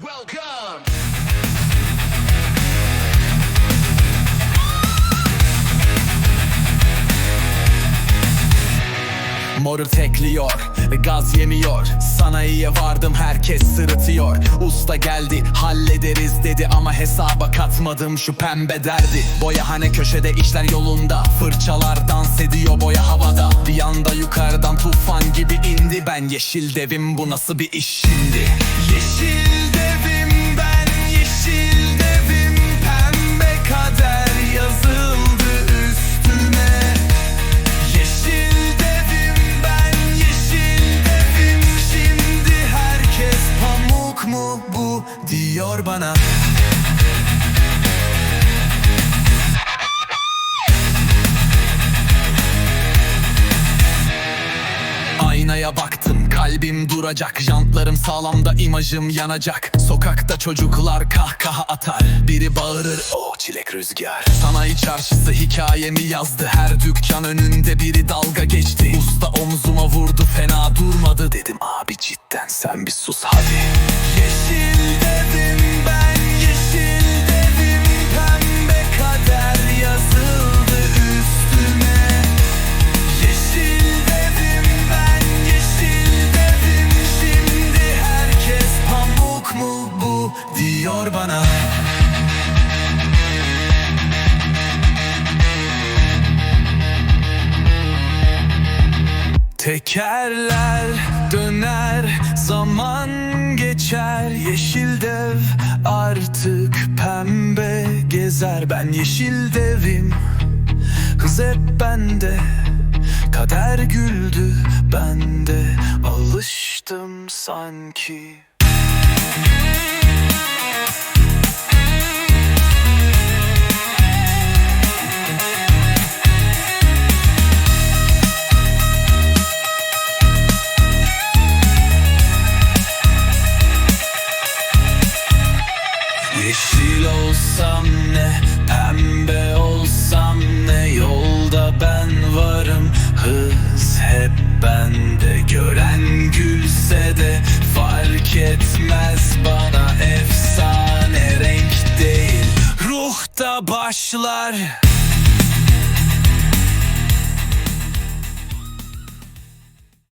Welcome. Moru tekliyor gaz yemiyor. Sanayiye vardım herkes sırıtıyor. Usta geldi hallederiz dedi Ama hesaba katmadım şu pembe derdi. Boyahane köşede işler yolunda. Fırçalar dans ediyor boya havada. Bir anda yukarıdan tufan gibi indi. Ben yeşil devim bu nasıl bir iş şimdi Diyor bana. Aynaya baktım kalbim duracak Jantlarım sağlamda imajım yanacak. Sokakta çocuklar kahkaha atar Biri bağırır o çilek rüzgar. Sanayi çarşısı hikayemi yazdı Her dükkan önünde biri dalga geçti. Usta omzuma vurdu fena durmadı. Dedim abi cidden sen bir sus hadi diyor bana. Tekerler döner zaman geçer. Yeşil dev artık pembe gezer. Ben yeşil devim Hız hep bende. Kader güldü bende Alıştım sanki olsam ne, pembe olsam ne? Yolda ben varım, hız hep bende. Gören gülse de fark etmez bana. Efsane renk değil, ruhta başlar